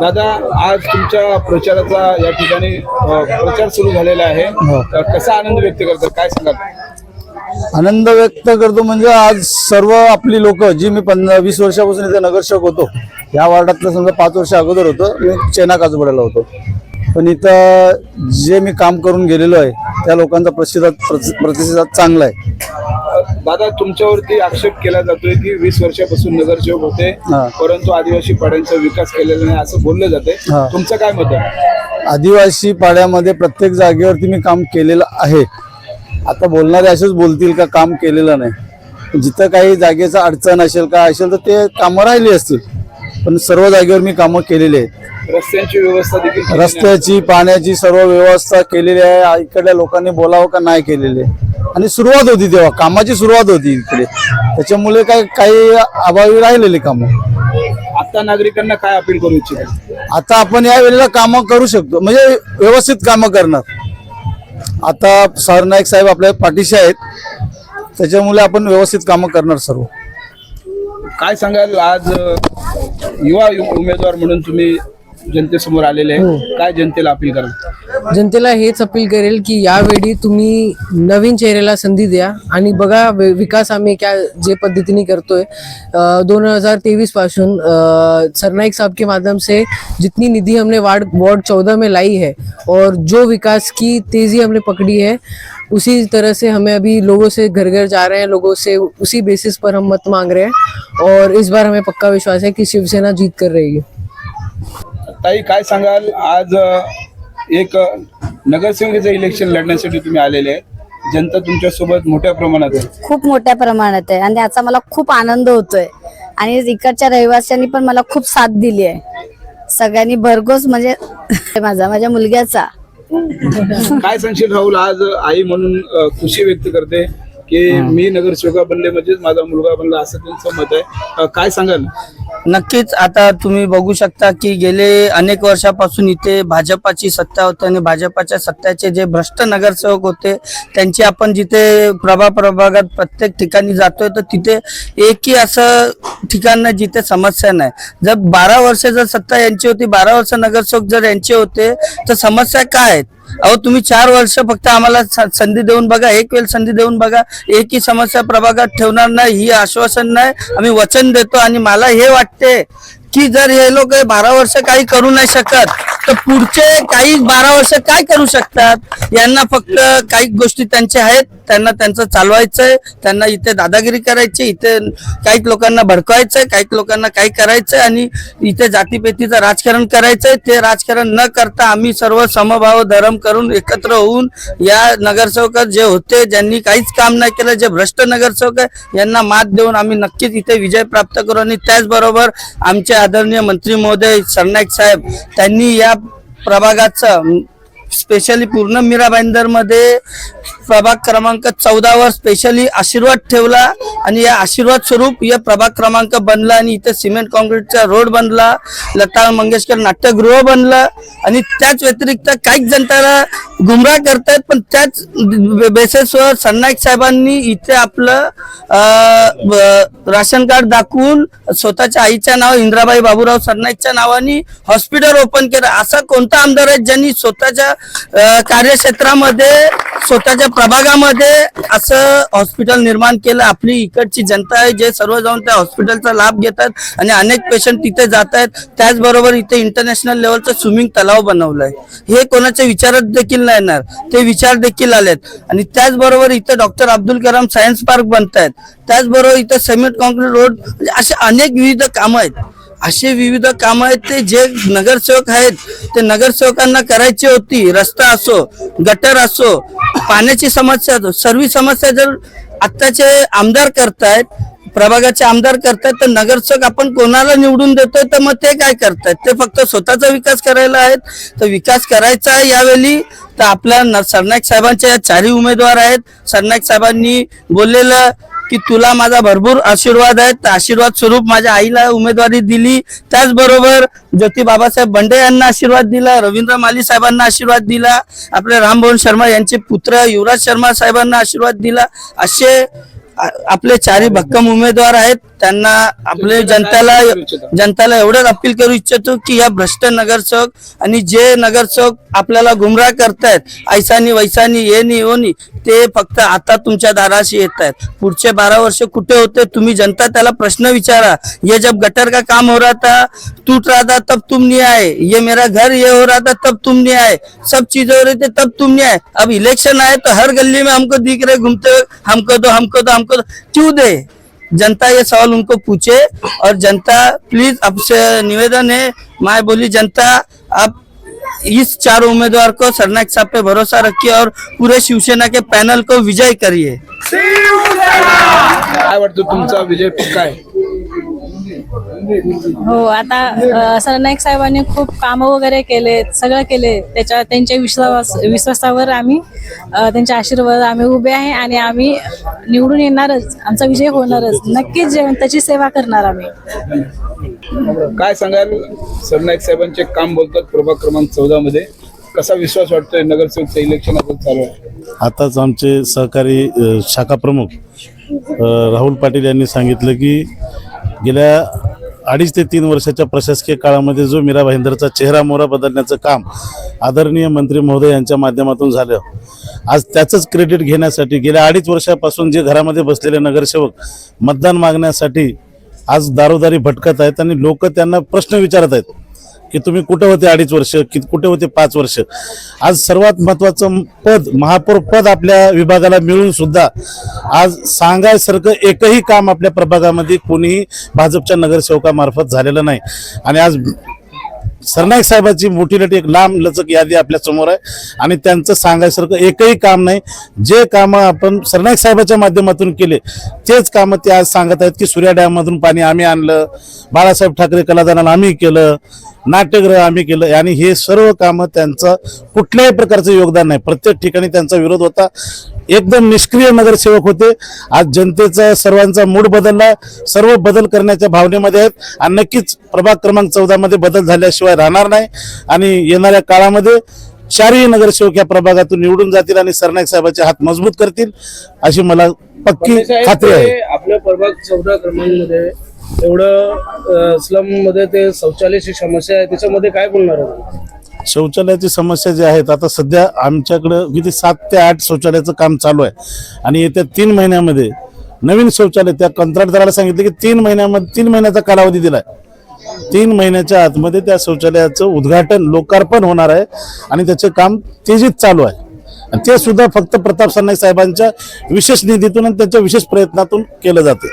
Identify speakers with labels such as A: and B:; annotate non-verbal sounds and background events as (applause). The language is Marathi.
A: दादा आज तुमच्या प्रचाराचा या ठिकाणी प्रचार सुरू झालेला आहे.
B: हो.
A: कसा आनंद व्यक्त करतात? काय सांगाल?
B: आनंद व्यक्त करतो म्हणजे आज सर्व आपली लोक जी मी पंधरा वीस वर्षापासून इथे नगरसेवक होतो या वार्डातलं समजा पाच वर्ष अगोदर होतो मी चेना काजूबड्याला होतो. पण इथं जे मी काम करून गेलेलो आहे त्या लोकांचा प्रतिसाद प्रति- प्रतिसाद चांगला आहे.
A: दादा तुमच्यावरती आक्षेप केला जातोय की वीस वर्षापासून नगरसेवक होते
B: हा.
A: परंतु आदिवासी पाड्यांचा विकास केलेला नाही असं बोललं जाते
B: हा.
A: तुमचं काय मत आहे?
B: आदिवासी पाड्यामध्ये प्रत्येक जागेवरती मी काम केलेलं आहे. आता बोलणारे असेच बोलतील का काम केलेलं नाही. जिथं काही जागेचा अडचण असेल का असेल तर ते कामं राहिली असतील. पण सर्व जागेवर मी कामं केलेली आहेत.
A: रस्त्यांची व्यवस्था देखील केली नाही.
B: रस्त्याची पाण्याची सर्व व्यवस्था केलेली आहे. इकडल्या लोकांनी बोलावं का नाही केलेली. आहे आणि सुरुवात होती तेव्हा कामाची सुरुवात होती इकडे. त्याच्यामुळे काही काही अभावी राहिलेली कामं.
A: आता नागरिकांना काय अपील करू इच्छित?
B: आता आपण या वेळेला कामं करू शकतो म्हणजे व्यवस्थित कामं करणार. आता सरनाईक साहेब आपल्या पाठीशी आहेत त्याच्यामुळे आपण व्यवस्थित कामं करणार सर्व.
A: काय सांगाल? आज युवा उमेदवार म्हणून तुम्ही जनतेसमोर आलेले आहे. काय जनतेला अपील कराल?
C: जनतेला हेच अपील करेल की तुम्ही नवीन चेहऱ्याला संधी द्या. बघा विकास आम्ही क्या जे पद्धतीने करतोय दोन हज़ार तेईस पासून सरनाइक साहब के माध्यम से जितनी निधि हमने वार्ड वार्ड चौदह में लाई है, और जो विकास की तेज़ी हमने पकड़ी है, उसी तरह से हमें अभी लोगों से घर घर जा रहे हैं, लोगों से उसी बेसिस पर हम मत मांग रहे हैं, और इस बार हमें पक्का विश्वास है कि शिवसेना जीत कर रहेगी
A: ताई, काय सांगाल? आज एक नगरसेवकाचं इलेक्शन लढण्यासाठी तुम्ही आलेले आहे जनता तुमच्यासोबत मोठ्या प्रमाणात आहे.
D: खूप मोठ्या प्रमाणात आहे. आणि याचा मला खूप आनंद होतोय. आणि इकडच्या रहिवाशांनी पण मला खूप साथ दिली आहे. सगळ्यांनी भरघोस म्हणजे (laughs) माझा माझ्या मुलग्याचा.
A: काय सांगशील राहुल आज आई म्हणून अ, खुशी व्यक्त करते की मी नगरसेवका बनले म्हणजेच माझा मुलगा बनला असं त्यांचं मत आहे. अ, काय सांगाल?
E: नक्कीच आता तुम्ही बघू शकता की गेले अनेक वर्षापासून इथे भाजपाची सत्ता होती आणि भाजपाच्या सत्ताचे जे भ्रष्ट नगरसेवक होते त्यांची आपण जिथे प्रभा प्रभागात प्रत्येक ठिकाणी जातोय तर तिथे एकही असं ठिकाण नाही जिथे समस्या नाही. जर बारा वर्ष जर सत्ता यांची होती बारा वर्ष नगरसेवक जर यांचे होते तर समस्या काय आहेत? अहो तुम्ही चार वर्ष फक्त आम्हाला संधी देऊन बघा एक वेळ संधी देऊन बघा एकही समस्या प्रभागात ठेवणार नाही ही आश्वासन नाही आम्ही वचन देतो आणि मला हे वाटतं की जर हे लोक बारा वर्ष काही करू नाही शकत तर पुढचे काही बारा वर्ष काय करू शकतात? यांना फक्त काही गोष्टी त्यांच्या आहेत. त्यांना त्यांचं चालवायचंय त्यांना इथे दादागिरी करायची इथे काही लोकांना भडकवायचंय काही लोकांना काय करायचंय आणि इथे जातीपेतीचं राजकारण करायचंय. ते राजकारण न करता आम्ही सर्व समभाव धर्म करून एकत्र होऊन या नगरसेवक जे होते ज्यांनी काहीच काम नाही केलं जे भ्रष्ट नगरसेवक आहे यांना मात देऊन आम्ही नक्कीच इथे विजय प्राप्त करू. आणि त्याचबरोबर आमचे आदरणीय मंत्री महोदय सरनाईक साहेब त्यांनी या प्रभागाचं स्पेशली पूर्ण मीरा भाईंदरमध्ये प्रभाग क्रमांक चौदावर स्पेशली आशीर्वाद ठेवला आणि या आशीर्वाद स्वरूप या प्रभाग क्रमांक बनला आणि इथे सिमेंट कॉन्क्रीटचा रोड बनला लता मंगेशकर नाट्यगृह बनलं आणि त्याच व्यतिरिक्त काहीच जनताला गुमराह करतायत पण त्याच बेसेसवर सरनाईक साहेबांनी इथे आपलं राशन कार्ड दाखवून स्वतःच्या आईच्या नाव इंद्राबाई बाबूराव सरनाईकच्या नावाने हॉस्पिटल ओपन केलं. असा कोणता आमदार आहे ज्यांनी स्वतःच्या कार्यक्षेत्रामध्ये स्वतःच्या प्रभागामध्ये असं हॉस्पिटल निर्माण केलं. आपली इकडची जनता आहे जे सर्व जाऊन त्या हॉस्पिटलचा लाभ घेतात आणि अनेक पेशंट तिथे जात आहेत. त्याचबरोबर इथे इंटरनॅशनल लेवलचं स्विमिंग तलाव बनवलंय. हे कोणाच्या विचारात देखील नाही येणार. ते विचार देखील आलेत. आणि त्याचबरोबर इथे doctor Abdul Kalam science park बनत आहेत त्याचबरोबर इथे सिमेंट कॉन्क्रीट रोड म्हणजे असे अनेक विविध कामं आहेत. असे विविध कामं आहेत ते जे नगरसेवक आहेत ते नगरसेवकांना करायची होती रस्ता असो गटर असो पाण्याची समस्या असो सर्व समस्या जर आत्ताचे आमदार करतायत प्रभागाचे आमदार करतायत तर नगरसेवक आपण कोणाला निवडून देतोय तर मग ते काय करतायत? ते फक्त स्वतःचा विकास करायला आहेत. तर विकास करायचा आहे यावेळी. तर आपल्या न- सरनाईक साहेबांच्या या चारही उमेदवार आहेत. सरनाईक साहेबांनी बोललेलं की तुला माझा भरपूर आशीर्वाद आहे. आशीर्वाद स्वरूप माझ्या आईला उमेदवारी दिली. त्याचबरोबर ज्योती बाबासाहेब बंडे यांना आशीर्वाद दिला रवींद्र माली साहेबांना आशीर्वाद दिला आपले रामभवन शर्मा यांचे पुत्र युवराज शर्मा साहेबांना आशीर्वाद दिला. असे आपले चारही भक्कम उमेदवार आहेत. त्यांना आपले जनताला जनताला एवढंच अपील करू इच्छितो की या भ्रष्ट नगरसेवक आणि जे नगरसेवक आपल्याला गुमराह करतायत. ऐसानी वैसानी ये नी हो नी ते फक्त आता तुमच्या दाराशी येत आहेत पुढचे बारा वर्ष कुठे होते तुम्ही जनता त्याला प्रश्न विचारा. ये जब गटर का काम हो रहा था टूट रहा था तब तुम नहीं आए. ये मेरा घर ये हो रहा था तब तुम नहीं आए. सब चीज हो रही थी तब तुम नहीं आए. अब इलेक्शन आए तो हर गली में हमको दिख रहे घूमते हुए हमको दो हमको दो हमको दो. क्यों दे? जनता ये सवाल उनको पूछे और जनता प्लीज आपसे निवेदन है माए बोली जनता आप इस चार उम्मीदवार को सरनाईक साहब पे भरोसा रखिए और पूरे शिवसेना के पैनल को विजय करिए।
A: काय वाटतं तुमचा विजय पक्का आहे?
F: हो आता अ, सरनाईक साहेबांनी खूप कामं वगैरे केले सगळं केले त्याच्या त्यांच्या विश्वास विश्वासावर आम्ही अ, त्यांच्या आशीर्वाद आम्ही उभे आहे आणि आम्ही निवडून येणारच. आमचा विजय होणारच. नक्कीच जनतेची सेवा करणार आम्ही.
A: काय सांगाल? सरनाईक साहेबांचे काम बोलतात प्रभाग क्रमांक चौदा मध्ये. कसा विश्वास वाटतोय नगरसेवकचं इलेक्शन आपण चालू आहे?
G: आताच आमचे सहकारी अ, शाखा प्रमुख अ, राहुल पाटील यांनी सांगितलं की गेल्या अडीच ते तीन वर्षाच्या प्रशासकीय काळामध्ये जो मीरा भाईंदरचा चेहरा मोहरा बदलण्याचं काम आदरणीय मंत्री महोदय यांच्या माध्यमातून झालं. आज त्याचंच क्रेडिट घेण्यासाठी गेल्या अडीच वर्षापासून जे घरामध्ये बसलेले नगरसेवक मतदान मागण्यासाठी आज दारोदारी भटकत आहेत आणि लोक त्यांना प्रश्न विचारत आहेत की तुम्ही कुठे होते अडीच वर्ष की कुठे होते पाच वर्ष? आज सर्वात महत्वाचं पद महापौर पद आपल्या विभागाला मिळून सुद्धा आज सांगायसारखं एकही काम आपल्या प्रभागामध्ये कोणीही भाजपच्या नगरसेवकामार्फत झालेलं नाही. आणि आज सरनाईक साहेबाची मोठी लटी एक लांब लचक यादी आपल्यासमोर आहे. आणि त्यांचं सांगायसारखं एकही काम नाही. जे कामं आपण सरनाईक साहेबाच्या माध्यमातून केले तेच कामं ते आज सांगत आहेत की सूर्या डॅममधून पाणी आम्ही आणलं बाळासाहेब ठाकरे कलादानाला आम्ही केलं नाट्यगृह आम्ही केलं. आणि हे सर्व कामं त्यांचं कुठल्याही प्रकारचं योगदान नाही. प्रत्येक ठिकाणी त्यांचा विरोध होता. एकदम निष्क्रिय नगरसेवक होते. आज जनतेचा सर्वांचा मूड बदलला. सर्व बदल करण्याच्या भावनेमध्ये आहेत. आणि नक्कीच प्रभाग क्रमांक चौदा मध्ये बदल झाल्याशिवाय राहणार नाही. आणि येणाऱ्या काळामध्ये चारही नगरसेवक या प्रभागातून निवडून जातील आणि सरनाईक साहेबांचे हात मजबूत करतील अशी मला पक्की खात्री आहे.
H: आपल्या प्रभाग चौदा क्रमांकमध्ये एवढं स्लममध्ये ते शौचालयाची समस्या आहे. त्याच्यामध्ये काय बोलणार आहे?
G: शौचालयाची समस्या जी आहेत आता सध्या आमच्याकडं किती सात ते आठ शौचालयाचं काम चालू आहे. आणि येत्या तीन महिन्यामध्ये नवीन शौचालय त्या कंत्राटदाराला सांगितलं की तीन महिन्यामध्ये तीन महिन्याचा कालावधी दिलाय. तीन महिन्याच्या आतमध्ये त्या शौचालयाचं उद्घाटन लोकार्पण होणार आहे आणि त्याचे काम तेजीत चालू आहे. आणि ते सुद्धा फक्त प्रताप सरनाईक साहेबांच्या विशेष निधीतून आणि त्यांच्या विशेष प्रयत्नातून केलं जाते.